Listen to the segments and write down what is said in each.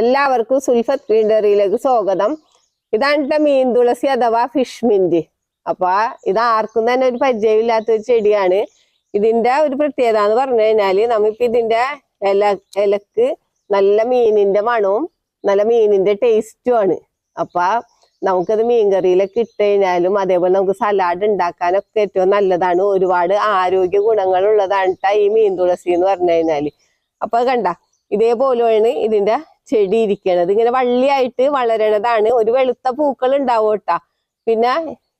എല്ലാവർക്കും സുൽഫത്ത് ഗ്രീനറിയിലേക്ക് സ്വാഗതം. ഇതാണ് ട്ടോ മീൻ തുളസി അഥവാ ഫിഷ് മിന്തി അപ്പൊ ഇത് ആർക്കും തന്നെ ഒരു പരിചയമില്ലാത്ത ഒരു ചെടിയാണ്. ഇതിന്റെ ഒരു പ്രത്യേകത എന്ന് പറഞ്ഞു കഴിഞ്ഞാൽ നമ്മിപ്പോ ഇതിന്റെ ഇല ഇലക്ക് നല്ല മീനിന്റെ മണവും നല്ല മീനിന്റെ ടേസ്റ്റും ആണ്. അപ്പൊ നമുക്കത് മീൻകറിയിലൊക്കെ ഇട്ട് കഴിഞ്ഞാലും അതേപോലെ നമുക്ക് സലാഡ് ഉണ്ടാക്കാനൊക്കെ ഏറ്റവും നല്ലതാണ്. ഒരുപാട് ആരോഗ്യ ഗുണങ്ങൾ ഉള്ളതാണ് ഈ മീൻ തുളസി എന്ന് പറഞ്ഞു കഴിഞ്ഞാൽ. അപ്പൊ കണ്ട ഇതേപോലെയാണ് ഇതിന്റെ ചെടി ഇരിക്കണത് ഇങ്ങനെ വള്ളിയായിട്ട് വളരണതാണ്. ഒരു വെളുത്ത പൂക്കൾ ഉണ്ടാവും കേട്ടാ പിന്നെ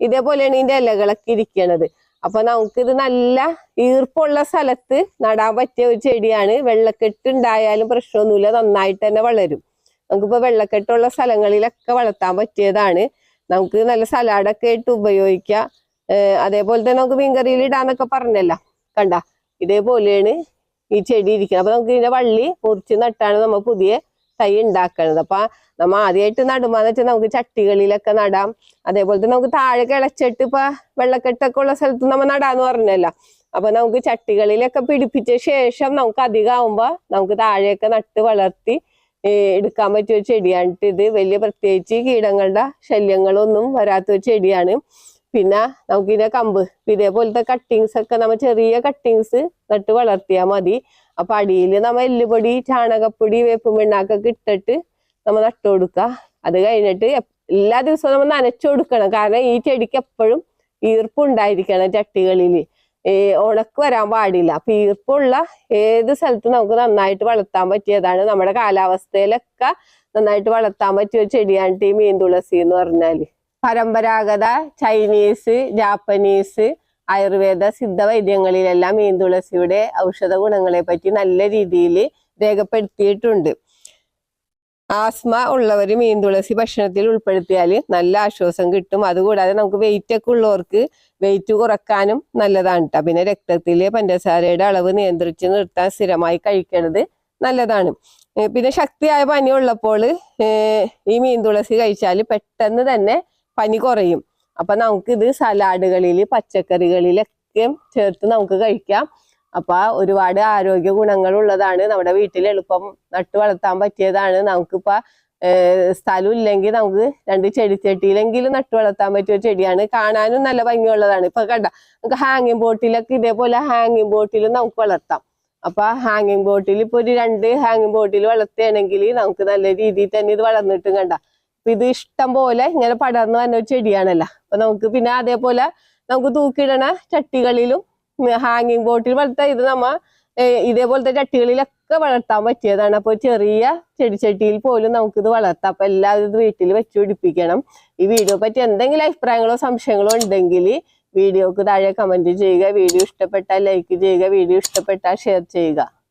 ഇതേപോലെയാണ് ഇതിന്റെ ഇലകളൊക്കെ ഇരിക്കണത്. അപ്പൊ നമുക്കിത് നല്ല ഈർപ്പുള്ള സ്ഥലത്ത് നടാൻ പറ്റിയ ഒരു ചെടിയാണ്. വെള്ളക്കെട്ട് ഉണ്ടായാലും പ്രശ്നമൊന്നുമില്ല. നന്നായിട്ട് തന്നെ വളരും. നമുക്കിപ്പോ വെള്ളക്കെട്ടുള്ള സ്ഥലങ്ങളിലൊക്കെ വളർത്താൻ പറ്റിയതാണ്. നമുക്ക് നല്ല സലാഡൊക്കെ ആയിട്ട് ഉപയോഗിക്കാം. അതേപോലെ തന്നെ നമുക്ക് മീൻകറിയിൽ ഇടാന്നൊക്കെ പറഞ്ഞല്ലോ. കണ്ട? ഇതേപോലെയാണ് ഈ ചെടി ഇരിക്കുന്നത് അപ്പൊ നമുക്ക് ഇതിന്റെ വള്ളി മുറിച്ച് നട്ടാണ് നമ്മൾ പുതിയ തൈ ഉണ്ടാക്കണത്. അപ്പൊ നമ്മ ആദ്യമായിട്ട് നടുമാന്ന് വെച്ചാൽ നമുക്ക് ചട്ടികളിലൊക്കെ നടാം. അതേപോലെ തന്നെ നമുക്ക് താഴെ കിളച്ചിട്ട് ഇപ്പൊ വെള്ളക്കെട്ടൊക്കെ ഉള്ള സ്ഥലത്ത് നമ്മ നടാന്ന് പറഞ്ഞല്ലോ. അപ്പൊ നമുക്ക് ചട്ടികളിലൊക്കെ പിടിപ്പിച്ച ശേഷം നമുക്ക് അധികമാകുമ്പോ നമുക്ക് താഴെയൊക്കെ നട്ട് വളർത്തി എടുക്കാൻ പറ്റിയ ചെടിയാണ്. ഇത് വലിയ പ്രത്യേകിച്ച് കീടങ്ങളുടെ ശല്യങ്ങളൊന്നും വരാത്ത ചെടിയാണ്. പിന്നെ നമുക്കിതിനെ കമ്പ് ഇതേപോലത്തെ കട്ടിങ്സ് ഒക്കെ നമ്മൾ ചെറിയ കട്ടിങ്സ് നട്ട് വളർത്തിയാൽ മതി. അപ്പൊ അടിയിൽ നമ്മ എല്ലുപൊടി ചാണകപ്പൊടി വേപ്പും പിണ്ണാക്കൊക്കെ ഇട്ടിട്ട് നമ്മ നട്ടു കൊടുക്കുക അത് കഴിഞ്ഞിട്ട് എല്ലാ ദിവസവും നമ്മൾ നനച്ചു കൊടുക്കണം. കാരണം ഈ ചെടിക്ക് എപ്പോഴും ഈർപ്പുണ്ടായിരിക്കണം ചട്ടികളിൽ ഉണക്ക് വരാൻ പാടില്ല. അപ്പൊ ഈർപ്പുള്ള ഏത് സ്ഥലത്ത് നമുക്ക് നന്നായിട്ട് വളർത്താൻ പറ്റിയതാണ് നമ്മുടെ കാലാവസ്ഥയിലൊക്കെ നന്നായിട്ട് വളർത്താൻ പറ്റിയ ചെടിയാണ് ഈ മീൻ തുളസി എന്ന് പറഞ്ഞാൽ. പരമ്പരാഗത ചൈനീസ് ജാപ്പനീസ് ആയുർവേദ സിദ്ധ വൈദ്യങ്ങളിലെല്ലാം മീൻ തുളസിയുടെ ഔഷധ ഗുണങ്ങളെ പറ്റി നല്ല രീതിയിൽ രേഖപ്പെടുത്തിയിട്ടുണ്ട്. ആസ്മ ഉള്ളവർ മീൻ തുളസി ഭക്ഷണത്തിൽ ഉൾപ്പെടുത്തിയാൽ നല്ല ആശ്വാസം കിട്ടും. അതുകൂടാതെ നമുക്ക് വെയിറ്റ് ഒക്കെ ഉള്ളവർക്ക് വെയിറ്റ് കുറക്കാനും നല്ലതാണ് കേട്ടോ പിന്നെ രക്തത്തിലെ പഞ്ചസാരയുടെ അളവ് നിയന്ത്രിച്ച് നിർത്താൻ സ്ഥിരമായി കഴിക്കണത് നല്ലതാണ്. പിന്നെ ശക്തിയായ പനി ഉള്ളപ്പോൾ ഈ മീൻ തുളസി കഴിച്ചാൽ പെട്ടെന്ന് തന്നെ പനി കുറയും. അപ്പൊ നമുക്ക് ഇത് സലാഡുകളിൽ പച്ചക്കറികളിലൊക്കെ ചേർത്ത് നമുക്ക് കഴിക്കാം. അപ്പൊ ഒരുപാട് ആരോഗ്യ ഗുണങ്ങൾ ഉള്ളതാണ് നമ്മുടെ വീട്ടിൽ എളുപ്പം നട്ടു വളർത്താൻ പറ്റിയതാണ്. നമുക്കിപ്പോ സ്ഥലം ഇല്ലെങ്കിൽ നമുക്ക് രണ്ട് ചെടി ചെടിച്ചട്ടിയിലെങ്കിലും നട്ടു വളർത്താൻ പറ്റിയ ചെടിയാണ്. കാണാനും നല്ല ഭംഗിയുള്ളതാണ്. ഇപ്പൊ കണ്ട നമുക്ക് ഹാങ്ങിങ് ബോട്ടിലൊക്കെ ഇതേപോലെ ഹാങ്ങിങ് ബോട്ടിൽ നമുക്ക് വളർത്താം. അപ്പൊ ഹാങ്ങിങ് ബോട്ടിൽ ഇപ്പൊ ഒരു രണ്ട് ഹാങ്ങിങ് ബോട്ടിൽ വളർത്തുകയാണെങ്കിൽ നമുക്ക് നല്ല രീതിയിൽ തന്നെ ഇത് വളർന്നിട്ടും കണ്ട. ഇത് ഇഷ്ടം പോലെ ഇങ്ങനെ പടർന്നു വന്ന ഒരു ചെടിയാണല്ലോ. അപ്പൊ നമുക്ക് പിന്നെ അതേപോലെ നമുക്ക് തൂക്കിയിടണ ചട്ടികളിലും ഹാങ്ങിങ് ബോട്ടിൽ വളർത്താൻ ഇത് നമ്മ ഇതേപോലത്തെ ചട്ടികളിലൊക്കെ വളർത്താൻ പറ്റിയതാണ്. അപ്പോൾ ചെറിയ ചെടിച്ചട്ടിയിൽ പോലും ഇത് വളർത്താം. അപ്പൊ എല്ലാവരും വീട്ടിൽ വെച്ച് പിടിപ്പിക്കണം. ഈ വീഡിയോ പറ്റി എന്തെങ്കിലും അഭിപ്രായങ്ങളോ സംശയങ്ങളോ ഉണ്ടെങ്കിൽ വീഡിയോക്ക് താഴെ കമന്റ് ചെയ്യുക. വീഡിയോ ഇഷ്ടപ്പെട്ടാൽ ലൈക്ക് ചെയ്യുക. വീഡിയോ ഇഷ്ടപ്പെട്ടാൽ ഷെയർ ചെയ്യുക.